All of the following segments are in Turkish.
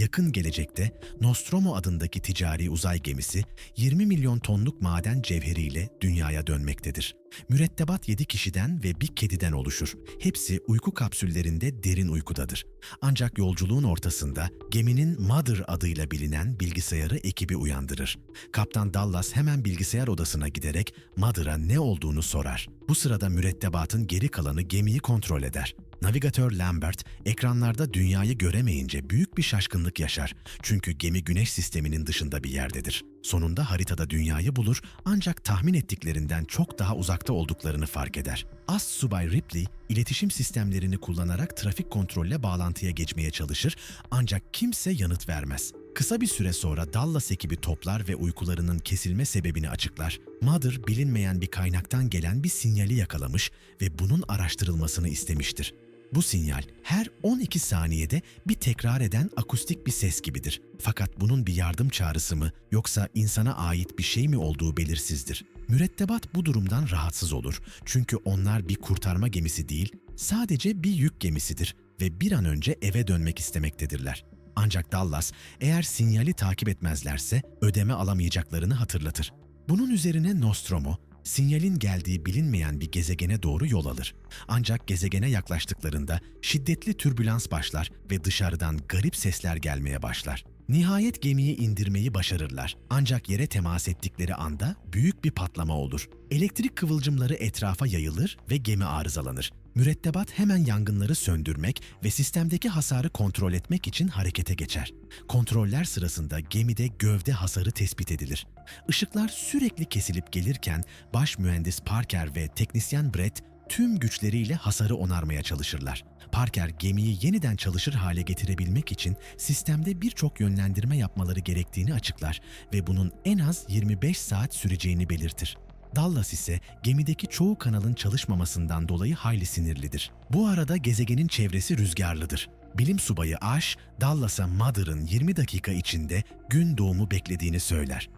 yakın gelecekte Nostromo adındaki ticari uzay gemisi 20 milyon tonluk maden cevheriyle dünyaya dönmektedir. Mürettebat 7 kişiden ve bir kediden oluşur. Hepsi uyku kapsüllerinde derin uykudadır. Ancak yolculuğun ortasında geminin Mother adıyla bilinen bilgisayarı ekibi uyandırır. Kaptan Dallas hemen bilgisayar odasına giderek Mother'a ne olduğunu sorar. Bu sırada mürettebatın geri kalanı gemiyi kontrol eder. Navigatör Lambert ekranlarda dünyayı göremeyince büyük bir şaşkınlık yaşar. Çünkü gemi güneş sisteminin dışında bir yerdedir. Sonunda haritada dünyayı bulur ancak tahmin ettiklerinden çok daha uzakta olduklarını fark eder. As Subay Ripley iletişim sistemlerini kullanarak trafik kontrolle bağlantıya geçmeye çalışır ancak kimse yanıt vermez. Kısa bir süre sonra Dallas ekibi toplar ve uykularının kesilme sebebini açıklar. Mother bilinmeyen bir kaynaktan gelen bir sinyali yakalamış ve bunun araştırılmasını istemiştir. Bu sinyal her 12 saniyede bir tekrar eden akustik bir ses gibidir. Fakat bunun bir yardım çağrısı mı yoksa insana ait bir şey mi olduğu belirsizdir. Mürettebat bu durumdan rahatsız olur. Çünkü onlar bir kurtarma gemisi değil, sadece bir yük gemisidir ve bir an önce eve dönmek istemektedirler. Ancak Dallas eğer sinyali takip etmezlerse ödeme alamayacaklarını hatırlatır. Bunun üzerine Nostromo, sinyalin geldiği bilinmeyen bir gezegene doğru yol alır. Ancak gezegene yaklaştıklarında şiddetli türbülans başlar ve dışarıdan garip sesler gelmeye başlar. Nihayet gemiyi indirmeyi başarırlar. Ancak yere temas ettikleri anda büyük bir patlama olur. Elektrik kıvılcımları etrafa yayılır ve gemi arızalanır. Mürettebat hemen yangınları söndürmek ve sistemdeki hasarı kontrol etmek için harekete geçer. Kontroller sırasında gemide gövde hasarı tespit edilir. Işıklar sürekli kesilip gelirken baş mühendis Parker ve teknisyen Brett tüm güçleriyle hasarı onarmaya çalışırlar. Parker gemiyi yeniden çalışır hale getirebilmek için sistemde birçok yönlendirme yapmaları gerektiğini açıklar ve bunun en az 25 saat süreceğini belirtir. Dallas ise gemideki çoğu kanalın çalışmamasından dolayı hayli sinirlidir. Bu arada gezegenin çevresi rüzgarlıdır. Bilim subayı Ash, Dallas'a Mother'ın 20 dakika içinde gün doğumu beklediğini söyler.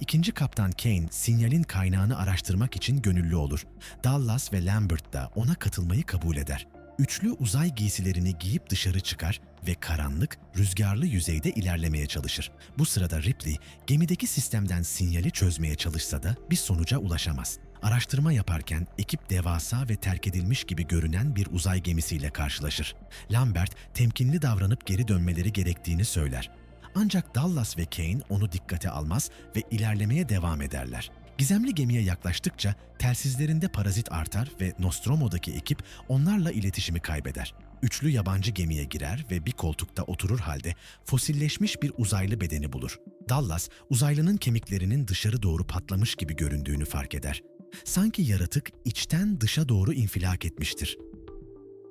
İkinci kaptan Kane sinyalin kaynağını araştırmak için gönüllü olur. Dallas ve Lambert da ona katılmayı kabul eder. Üçlü uzay giysilerini giyip dışarı çıkar ve karanlık, rüzgarlı yüzeyde ilerlemeye çalışır. Bu sırada Ripley gemideki sistemden sinyali çözmeye çalışsa da bir sonuca ulaşamaz. Araştırma yaparken ekip devasa ve terk edilmiş gibi görünen bir uzay gemisiyle karşılaşır. Lambert temkinli davranıp geri dönmeleri gerektiğini söyler. Ancak Dallas ve Kane onu dikkate almaz ve ilerlemeye devam ederler. Gizemli gemiye yaklaştıkça telsizlerinde parazit artar ve Nostromo'daki ekip onlarla iletişimi kaybeder. Üçlü yabancı gemiye girer ve bir koltukta oturur halde fosilleşmiş bir uzaylı bedeni bulur. Dallas, uzaylının kemiklerinin dışarı doğru patlamış gibi göründüğünü fark eder. Sanki yaratık içten dışa doğru infilak etmiştir.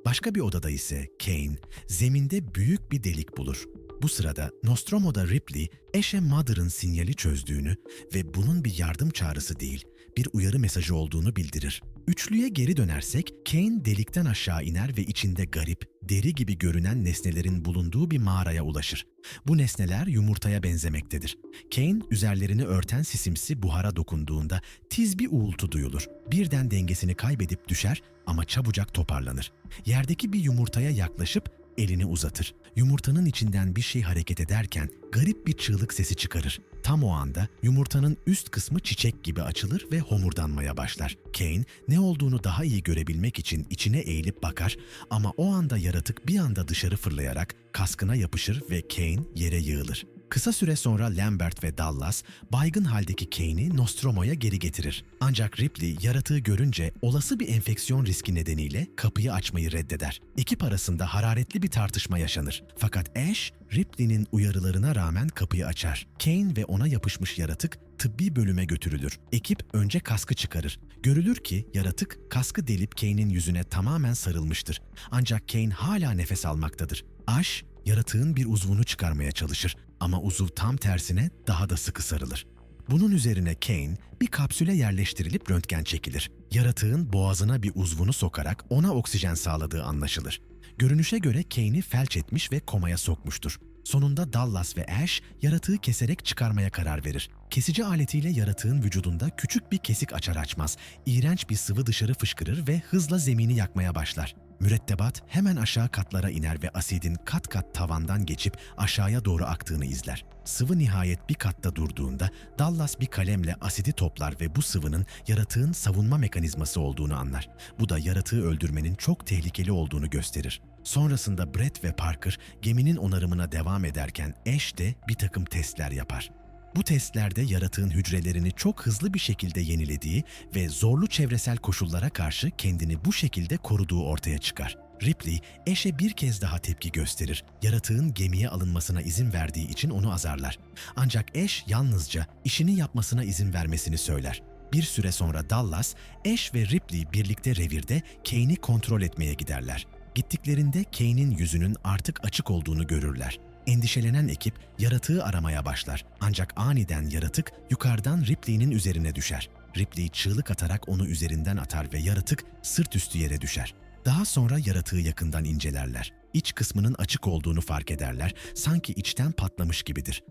Başka bir odada ise Kane zeminde büyük bir delik bulur. Bu sırada Nostromo'da Ripley, eşe Mother'ın sinyali çözdüğünü ve bunun bir yardım çağrısı değil, bir uyarı mesajı olduğunu bildirir. Üçlüye geri dönersek, Kane delikten aşağı iner ve içinde garip, deri gibi görünen nesnelerin bulunduğu bir mağaraya ulaşır. Bu nesneler yumurtaya benzemektedir. Kane, üzerlerini örten sisimsi buhara dokunduğunda tiz bir uğultu duyulur. Birden dengesini kaybedip düşer ama çabucak toparlanır. Yerdeki bir yumurtaya yaklaşıp elini uzatır. Yumurtanın içinden bir şey hareket ederken garip bir çığlık sesi çıkarır. Tam o anda yumurtanın üst kısmı çiçek gibi açılır ve homurdanmaya başlar. Kane ne olduğunu daha iyi görebilmek için içine eğilip bakar ama o anda yaratık bir anda dışarı fırlayarak kaskına yapışır ve Kane yere yığılır. Kısa süre sonra Lambert ve Dallas baygın haldeki Kane'i Nostromo'ya geri getirir. Ancak Ripley yaratığı görünce olası bir enfeksiyon riski nedeniyle kapıyı açmayı reddeder. Ekip arasında hararetli bir tartışma yaşanır. Fakat Ash, Ripley'nin uyarılarına rağmen kapıyı açar. Kane ve ona yapışmış yaratık tıbbi bölüme götürülür. Ekip önce kaskı çıkarır. Görülür ki yaratık kaskı delip Kane'in yüzüne tamamen sarılmıştır. Ancak Kane hala nefes almaktadır. Ash, yaratığın bir uzvunu çıkarmaya çalışır ama uzuv tam tersine daha da sıkı sarılır. Bunun üzerine Kane bir kapsüle yerleştirilip röntgen çekilir. Yaratığın boğazına bir uzvunu sokarak ona oksijen sağladığı anlaşılır. Görünüşe göre Kane'i felç etmiş ve komaya sokmuştur. Sonunda Dallas ve Ash yaratığı keserek çıkarmaya karar verir. Kesici aletiyle yaratığın vücudunda küçük bir kesik açar açmaz, iğrenç bir sıvı dışarı fışkırır ve hızla zemini yakmaya başlar. Mürettebat hemen aşağı katlara iner ve asidin kat kat tavandan geçip aşağıya doğru aktığını izler. Sıvı nihayet bir katta durduğunda Dallas bir kalemle asidi toplar ve bu sıvının yaratığın savunma mekanizması olduğunu anlar. Bu da yaratığı öldürmenin çok tehlikeli olduğunu gösterir. Sonrasında Brett ve Parker geminin onarımına devam ederken Ash de bir takım testler yapar. Bu testlerde yaratığın hücrelerini çok hızlı bir şekilde yenilediği ve zorlu çevresel koşullara karşı kendini bu şekilde koruduğu ortaya çıkar. Ripley, Ash'e bir kez daha tepki gösterir. Yaratığın gemiye alınmasına izin verdiği için onu azarlar. Ancak Ash yalnızca işini yapmasına izin vermesini söyler. Bir süre sonra Dallas, Ash ve Ripley birlikte revirde Kane'i kontrol etmeye giderler. Gittiklerinde Kane'in yüzünün artık açık olduğunu görürler. Endişelenen ekip yaratığı aramaya başlar. Ancak aniden yaratık yukarıdan Ripley'nin üzerine düşer. Ripley çığlık atarak onu üzerinden atar ve yaratık sırt üstü yere düşer. Daha sonra yaratığı yakından incelerler. İç kısmının açık olduğunu fark ederler, sanki içten patlamış gibidir.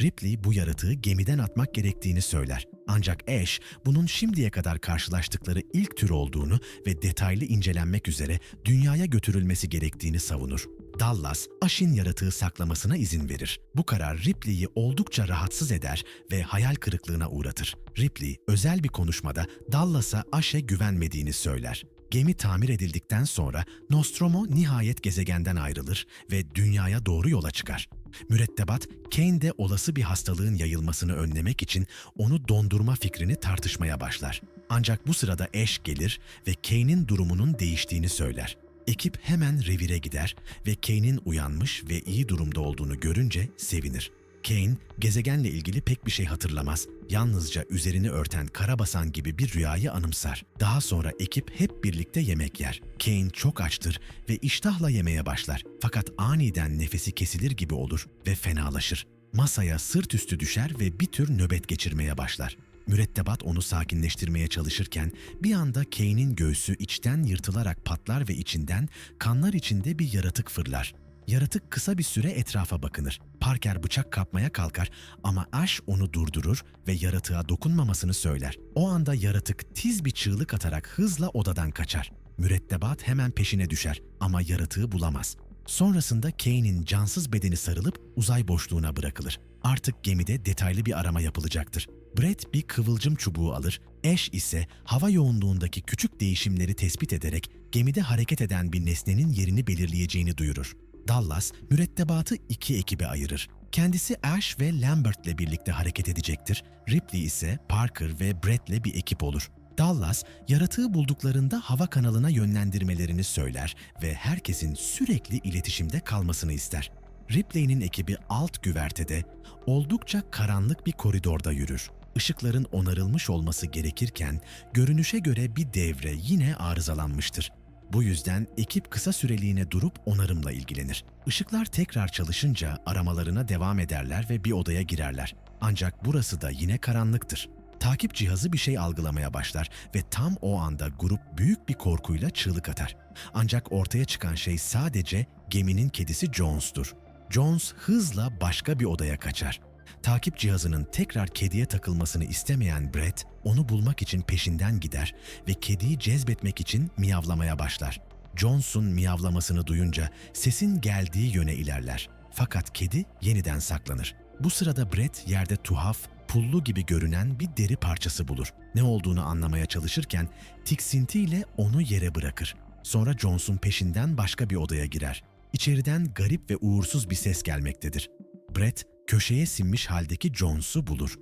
Ripley bu yaratığı gemiden atmak gerektiğini söyler. Ancak Ash bunun şimdiye kadar karşılaştıkları ilk tür olduğunu ve detaylı incelenmek üzere dünyaya götürülmesi gerektiğini savunur. Dallas, Ash'in yaratığı saklamasına izin verir. Bu karar Ripley'i oldukça rahatsız eder ve hayal kırıklığına uğratır. Ripley, özel bir konuşmada Dallas'a Ash'e güvenmediğini söyler. Gemi tamir edildikten sonra Nostromo nihayet gezegenden ayrılır ve dünyaya doğru yola çıkar. Mürettebat, Kane'de olası bir hastalığın yayılmasını önlemek için onu dondurma fikrini tartışmaya başlar. Ancak bu sırada Ash gelir ve Kane'in durumunun değiştiğini söyler. Ekip hemen revire gider ve Kane'in uyanmış ve iyi durumda olduğunu görünce sevinir. Kane, gezegenle ilgili pek bir şey hatırlamaz. Yalnızca üzerini örten karabasan gibi bir rüyayı anımsar. Daha sonra ekip hep birlikte yemek yer. Kane çok açtır ve iştahla yemeye başlar. Fakat aniden nefesi kesilir gibi olur ve fenalaşır. Masaya sırt üstü düşer ve bir tür nöbet geçirmeye başlar. Mürettebat onu sakinleştirmeye çalışırken bir anda Kane'in göğsü içten yırtılarak patlar ve içinden kanlar içinde bir yaratık fırlar. Yaratık kısa bir süre etrafa bakınır. Parker bıçak kapmaya kalkar ama Ash onu durdurur ve yaratığa dokunmamasını söyler. O anda yaratık tiz bir çığlık atarak hızla odadan kaçar. Mürettebat hemen peşine düşer ama yaratığı bulamaz. Sonrasında Kane'in cansız bedeni sarılıp uzay boşluğuna bırakılır. Artık gemide detaylı bir arama yapılacaktır. Brett bir kıvılcım çubuğu alır, Ash ise hava yoğunluğundaki küçük değişimleri tespit ederek gemide hareket eden bir nesnenin yerini belirleyeceğini duyurur. Dallas, mürettebatı iki ekibe ayırır. Kendisi Ash ve Lambert'le birlikte hareket edecektir. Ripley ise Parker ve Brett'le bir ekip olur. Dallas, yaratığı bulduklarında hava kanalına yönlendirmelerini söyler ve herkesin sürekli iletişimde kalmasını ister. Ripley'nin ekibi alt güvertede, oldukça karanlık bir koridorda yürür. Işıkların onarılmış olması gerekirken, görünüşe göre bir devre yine arızalanmıştır. Bu yüzden ekip kısa süreliğine durup onarımla ilgilenir. Işıklar tekrar çalışınca aramalarına devam ederler ve bir odaya girerler. Ancak burası da yine karanlıktır. Takip cihazı bir şey algılamaya başlar ve tam o anda grup büyük bir korkuyla çığlık atar. Ancak ortaya çıkan şey sadece geminin kedisi Jones'tur. Jones hızla başka bir odaya kaçar. Takip cihazının tekrar kediye takılmasını istemeyen Brett, onu bulmak için peşinden gider ve kediyi cezbetmek için miyavlamaya başlar. Jones'un miyavlamasını duyunca sesin geldiği yöne ilerler. Fakat kedi yeniden saklanır. Bu sırada Brett yerde tuhaf, pullu gibi görünen bir deri parçası bulur. Ne olduğunu anlamaya çalışırken tiksintiyle onu yere bırakır. Sonra Jones'un peşinden başka bir odaya girer. İçeriden garip ve uğursuz bir ses gelmektedir. Brett köşeye sinmiş haldeki Jones'u bulur.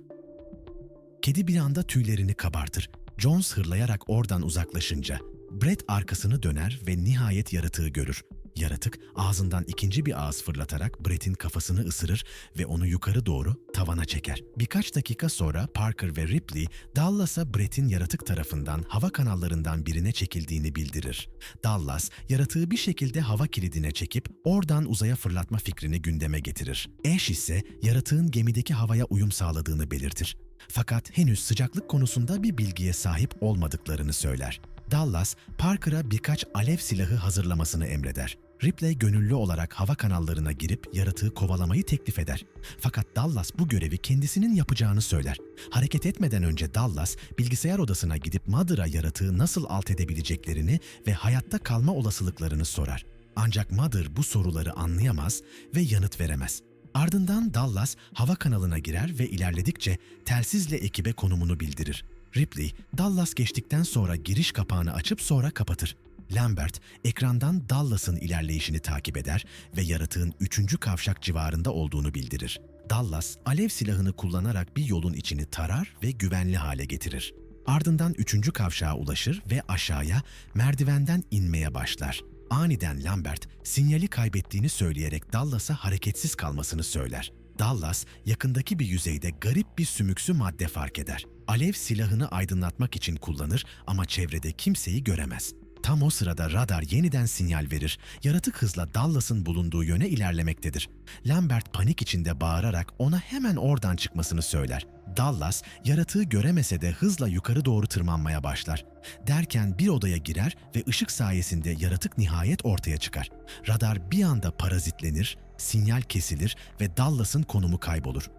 Kedi bir anda tüylerini kabartır. Jones hırlayarak oradan uzaklaşınca Brett arkasını döner ve nihayet yaratığı görür. Yaratık ağzından ikinci bir ağız fırlatarak Brett'in kafasını ısırır ve onu yukarı doğru tavana çeker. Birkaç dakika sonra Parker ve Ripley, Dallas'a Brett'in yaratık tarafından hava kanallarından birine çekildiğini bildirir. Dallas, yaratığı bir şekilde hava kilidine çekip oradan uzaya fırlatma fikrini gündeme getirir. Ash ise yaratığın gemideki havaya uyum sağladığını belirtir. Fakat henüz sıcaklık konusunda bir bilgiye sahip olmadıklarını söyler. Dallas, Parker'a birkaç alev silahı hazırlamasını emreder. Ripley gönüllü olarak hava kanallarına girip yaratığı kovalamayı teklif eder. Fakat Dallas bu görevi kendisinin yapacağını söyler. Hareket etmeden önce Dallas bilgisayar odasına gidip Mother'a yaratığı nasıl alt edebileceklerini ve hayatta kalma olasılıklarını sorar. Ancak Mother bu soruları anlayamaz ve yanıt veremez. Ardından Dallas hava kanalına girer ve ilerledikçe telsizle ekibe konumunu bildirir. Ripley, Dallas geçtikten sonra giriş kapağını açıp sonra kapatır. Lambert, ekrandan Dallas'ın ilerleyişini takip eder ve yaratığın üçüncü kavşak civarında olduğunu bildirir. Dallas, alev silahını kullanarak bir yolun içini tarar ve güvenli hale getirir. Ardından üçüncü kavşağa ulaşır ve aşağıya merdivenden inmeye başlar. Aniden Lambert, sinyali kaybettiğini söyleyerek Dallas'a hareketsiz kalmasını söyler. Dallas, yakındaki bir yüzeyde garip bir sümüksü madde fark eder. Alev silahını aydınlatmak için kullanır ama çevrede kimseyi göremez. Tam o sırada radar yeniden sinyal verir. Yaratık hızla Dallas'ın bulunduğu yöne ilerlemektedir. Lambert panik içinde bağırarak ona hemen oradan çıkmasını söyler. Dallas, yaratığı göremese de hızla yukarı doğru tırmanmaya başlar. Derken bir odaya girer ve ışık sayesinde yaratık nihayet ortaya çıkar. Radar bir anda parazitlenir, sinyal kesilir ve Dallas'ın konumu kaybolur.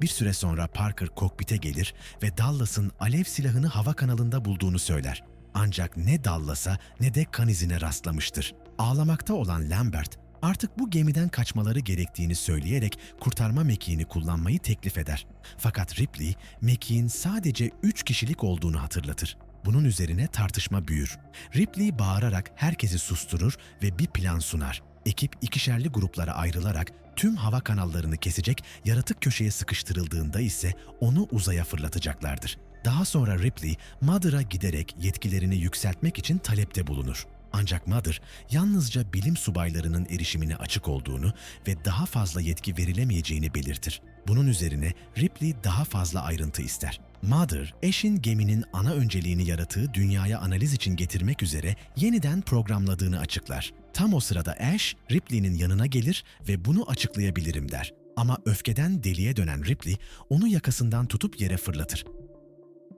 Bir süre sonra Parker kokpite gelir ve Dallas'ın alev silahını hava kanalında bulduğunu söyler. Ancak ne Dallas'a ne de kan izine rastlamıştır. Ağlamakta olan Lambert, artık bu gemiden kaçmaları gerektiğini söyleyerek kurtarma mekiğini kullanmayı teklif eder. Fakat Ripley, mekiğin sadece 3 kişilik olduğunu hatırlatır. Bunun üzerine tartışma büyür. Ripley bağırarak herkesi susturur ve bir plan sunar. Ekip ikişerli gruplara ayrılarak tüm hava kanallarını kesecek, yaratık köşeye sıkıştırıldığında ise onu uzaya fırlatacaklardır. Daha sonra Ripley, Mother'a giderek yetkilerini yükseltmek için talepte bulunur. Ancak Mother, yalnızca bilim subaylarının erişimine açık olduğunu ve daha fazla yetki verilemeyeceğini belirtir. Bunun üzerine Ripley daha fazla ayrıntı ister. Mother, eşin geminin ana önceliğini yaratığı dünyaya analiz için getirmek üzere yeniden programladığını açıklar. Tam o sırada Ash, Ripley'nin yanına gelir ve bunu açıklayabilirim der. Ama öfkeden deliye dönen Ripley, onu yakasından tutup yere fırlatır.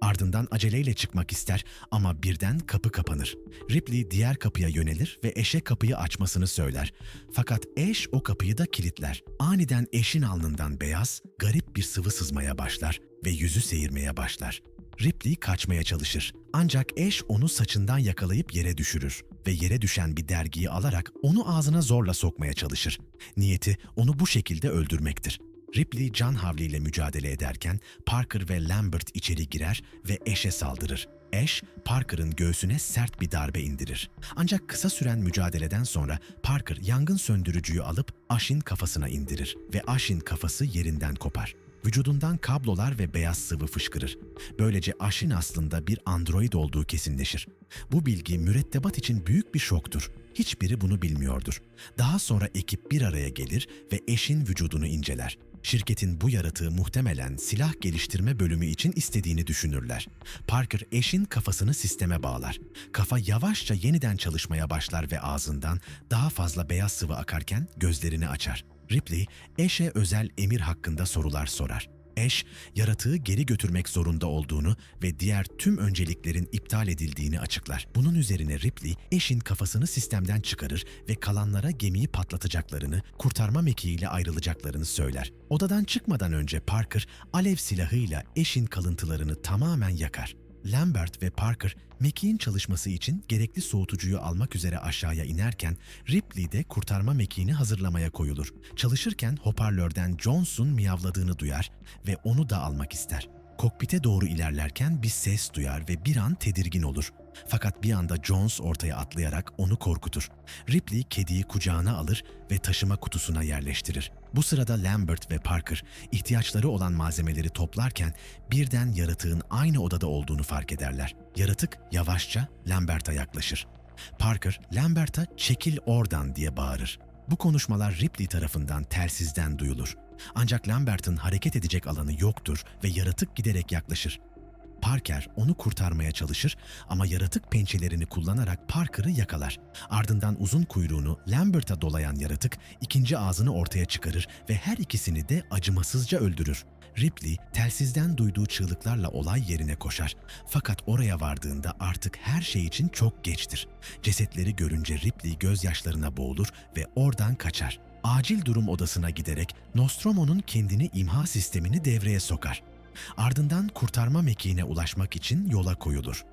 Ardından aceleyle çıkmak ister ama birden kapı kapanır. Ripley diğer kapıya yönelir ve eşe kapıyı açmasını söyler. Fakat eş o kapıyı da kilitler. Aniden eşin alnından beyaz, garip bir sıvı sızmaya başlar ve yüzü seyirmeye başlar. Ripley kaçmaya çalışır. Ancak eş onu saçından yakalayıp yere düşürür ve yere düşen bir dergiyi alarak onu ağzına zorla sokmaya çalışır. Niyeti onu bu şekilde öldürmektir. Ripley can havliyle mücadele ederken Parker ve Lambert içeri girer ve Ash'e saldırır. Ash, Parker'ın göğsüne sert bir darbe indirir. Ancak kısa süren mücadeleden sonra Parker yangın söndürücüyü alıp Ash'in kafasına indirir ve Ash'in kafası yerinden kopar. Vücudundan kablolar ve beyaz sıvı fışkırır. Böylece Ash'in aslında bir android olduğu kesinleşir. Bu bilgi mürettebat için büyük bir şoktur. Hiçbiri bunu bilmiyordur. Daha sonra ekip bir araya gelir ve eşin vücudunu inceler. Şirketin bu yaratığı muhtemelen silah geliştirme bölümü için istediğini düşünürler. Parker eşin kafasını sisteme bağlar. Kafa yavaşça yeniden çalışmaya başlar ve ağzından daha fazla beyaz sıvı akarken gözlerini açar. Ripley, eşe özel emir hakkında sorular sorar. Eş, yaratığı geri götürmek zorunda olduğunu ve diğer tüm önceliklerin iptal edildiğini açıklar. Bunun üzerine Ripley, eşin kafasını sistemden çıkarır ve kalanlara gemiyi patlatacaklarını, kurtarma mekiğiyle ayrılacaklarını söyler. Odadan çıkmadan önce Parker, alev silahıyla eşin kalıntılarını tamamen yakar. Lambert ve Parker, mekiğin çalışması için gerekli soğutucuyu almak üzere aşağıya inerken Ripley de kurtarma mekiğini hazırlamaya koyulur. Çalışırken hoparlörden Jones'un miyavladığını duyar ve onu da almak ister. Kokpite doğru ilerlerken bir ses duyar ve bir an tedirgin olur. Fakat bir anda Jones ortaya atlayarak onu korkutur. Ripley kediyi kucağına alır ve taşıma kutusuna yerleştirir. Bu sırada Lambert ve Parker ihtiyaçları olan malzemeleri toplarken birden yaratığın aynı odada olduğunu fark ederler. Yaratık yavaşça Lambert'a yaklaşır. Parker, Lambert'a çekil oradan diye bağırır. Bu konuşmalar Ripley tarafından telsizden duyulur. Ancak Lambert'ın hareket edecek alanı yoktur ve yaratık giderek yaklaşır. Parker onu kurtarmaya çalışır ama yaratık pençelerini kullanarak Parker'ı yakalar. Ardından uzun kuyruğunu Lambert'a dolayan yaratık ikinci ağzını ortaya çıkarır ve her ikisini de acımasızca öldürür. Ripley telsizden duyduğu çığlıklarla olay yerine koşar. Fakat oraya vardığında artık her şey için çok geçtir. Cesetleri görünce Ripley gözyaşlarına boğulur ve oradan kaçar. Acil durum odasına giderek Nostromo'nun kendini imha sistemini devreye sokar. Ardından kurtarma mekiğine ulaşmak için yola koyulur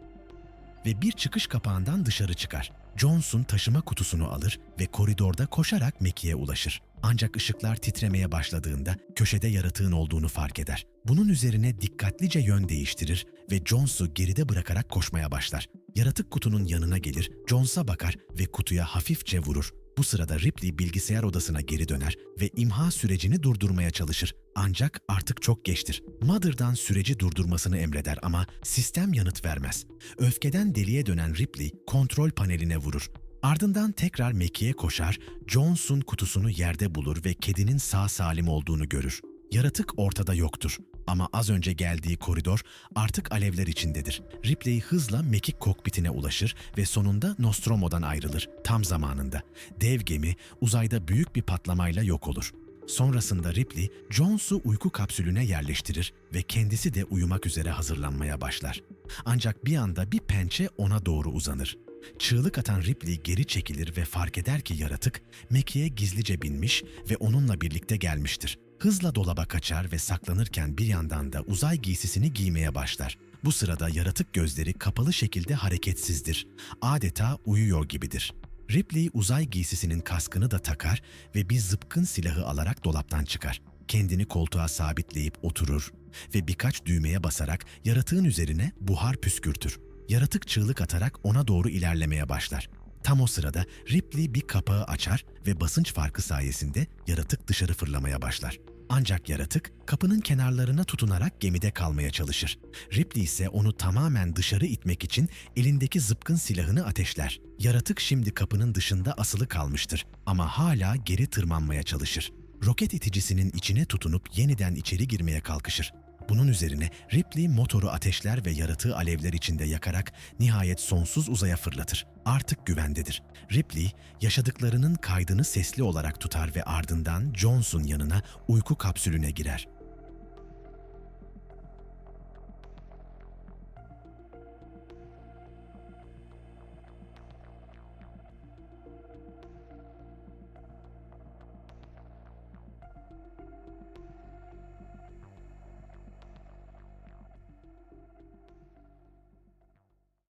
ve bir çıkış kapağından dışarı çıkar. Johnson taşıma kutusunu alır ve koridorda koşarak Meki'ye ulaşır. Ancak ışıklar titremeye başladığında köşede yaratığın olduğunu fark eder. Bunun üzerine dikkatlice yön değiştirir ve Jones'u geride bırakarak koşmaya başlar. Yaratık kutunun yanına gelir, Jones'a bakar ve kutuya hafifçe vurur. Bu sırada Ripley bilgisayar odasına geri döner ve imha sürecini durdurmaya çalışır. Ancak artık çok geçtir. Mother'dan süreci durdurmasını emreder ama sistem yanıt vermez. Öfkeden deliye dönen Ripley kontrol paneline vurur. Ardından tekrar Mackie'ye koşar, Jones'un kutusunu yerde bulur ve kedinin sağ salim olduğunu görür. Yaratık ortada yoktur. Ama az önce geldiği koridor artık alevler içindedir. Ripley hızla mekik kokpitine ulaşır ve sonunda Nostromo'dan ayrılır. Tam zamanında. Dev gemi uzayda büyük bir patlamayla yok olur. Sonrasında Ripley, Jones'u uyku kapsülüne yerleştirir ve kendisi de uyumak üzere hazırlanmaya başlar. Ancak bir anda bir pençe ona doğru uzanır. Çığlık atan Ripley geri çekilir ve fark eder ki yaratık Mackie'ye gizlice binmiş ve onunla birlikte gelmiştir. Hızla dolaba kaçar ve saklanırken bir yandan da uzay giysisini giymeye başlar. Bu sırada yaratık gözleri kapalı şekilde hareketsizdir. Adeta uyuyor gibidir. Ripley uzay giysisinin kaskını da takar ve bir zıpkın silahı alarak dolaptan çıkar. Kendini koltuğa sabitleyip oturur ve birkaç düğmeye basarak yaratığın üzerine buhar püskürtür. Yaratık çığlık atarak ona doğru ilerlemeye başlar. Tam o sırada Ripley bir kapağı açar ve basınç farkı sayesinde yaratık dışarı fırlamaya başlar. Ancak yaratık kapının kenarlarına tutunarak gemide kalmaya çalışır. Ripley ise onu tamamen dışarı itmek için elindeki zıpkın silahını ateşler. Yaratık şimdi kapının dışında asılı kalmıştır ama hala geri tırmanmaya çalışır. Roket iticisinin içine tutunup yeniden içeri girmeye kalkışır. Bunun üzerine Ripley motoru ateşler ve yaratığı alevler içinde yakarak nihayet sonsuz uzaya fırlatır. Artık güvendedir. Ripley yaşadıklarının kaydını sesli olarak tutar ve ardından Jones'un yanına uyku kapsülüne girer.